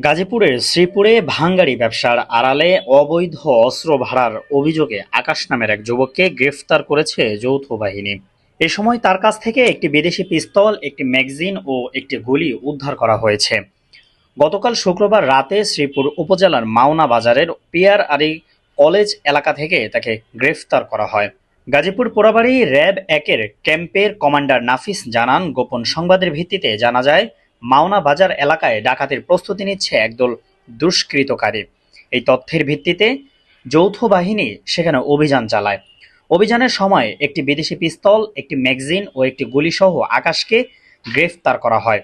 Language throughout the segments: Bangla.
গাজীপুরের শ্রীপুরে ভাঙ্গারি ব্যবসার আড়ালে অবৈধ অস্ত্র ভাড়ার অভিযোগে আকাশ নামের এক যুবককে গ্রেফতার করেছে যৌথ বাহিনী। এ সময় তার কাছ থেকে একটি বিদেশি পিস্তল, একটি ম্যাগজিন ও একটি গুলি উদ্ধার করা হয়েছে। গতকাল শুক্রবার রাতে শ্রীপুর উপজেলার মাওনা বাজারের পিয়ার আরি কলেজ এলাকা থেকে তাকে গ্রেফতার করা হয়। গাজীপুর পোড়াবাড়ি র্যাব একের ক্যাম্পের কমান্ডার নাফিস জানান, গোপন সংবাদের ভিত্তিতে জানা যায় মাওনা বাজার এলাকায় ডাকাতির প্রস্তুতি নিচ্ছে একদল দুষ্কৃতকারী। এই তথ্যের ভিত্তিতে যৌথ বাহিনী সেখানে অভিযান চালায়। অভিযানের সময় একটি বিদেশি পিস্তল, একটি ম্যাগজিন ও একটি গুলিসহ আকাশকে গ্রেফতার করা হয়।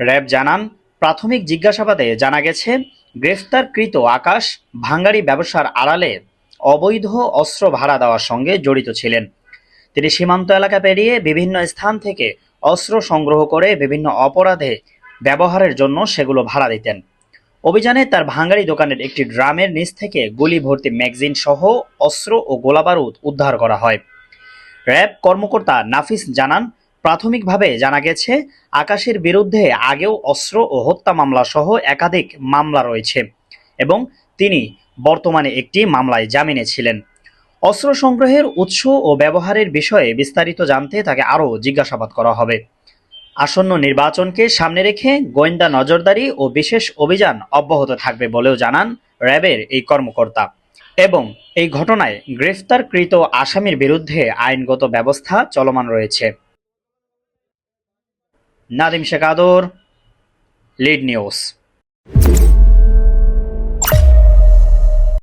র্যাব জানান, প্রাথমিক জিজ্ঞাসাবাদে জানা গেছে, গ্রেফতারকৃত আকাশ ভাঙ্গারি ব্যবসার আড়ালে অবৈধ অস্ত্র ভাড়া দেওয়ার সঙ্গে জড়িত ছিলেন। তিনি সীমান্ত এলাকা পেরিয়ে বিভিন্ন স্থান থেকে অস্ত্র সংগ্রহ করে বিভিন্ন অপরাধে ব্যবহারের জন্য সেগুলো ভাড়া দিতেন। অভিযানে তার ভাঙ্গারি দোকানের একটি ড্রামের নিচ থেকে গুলি ভর্তি ম্যাগজিন সহ অস্ত্র ও গোলাবারুদ উদ্ধার করা হয়। র্যাব কর্মকর্তা নাফিস জানান, প্রাথমিকভাবে জানা গেছে, আকাশের বিরুদ্ধে আগেও অস্ত্র ও হত্যা মামলা সহ একাধিক মামলা রয়েছে এবং তিনি বর্তমানে একটি মামলায় জামিনে ছিলেন। অস্ত্র সংগ্রহের উৎস ও ব্যবহারের বিষয়ে বিস্তারিত জানতে তাকে আরও জিজ্ঞাসাবাদ করা হবে। আসন্ন নির্বাচনকে সামনে রেখে গোয়েন্দা নজরদারি ও বিশেষ অভিযান অব্যাহত থাকবে বলেও জানান র্যাবের এই কর্মকর্তা। এবং এই ঘটনায় গ্রেফতারকৃত আসামির বিরুদ্ধে আইনগত ব্যবস্থা চলমান রয়েছে। নাদিম শেখ আদর, লিড নিউজ।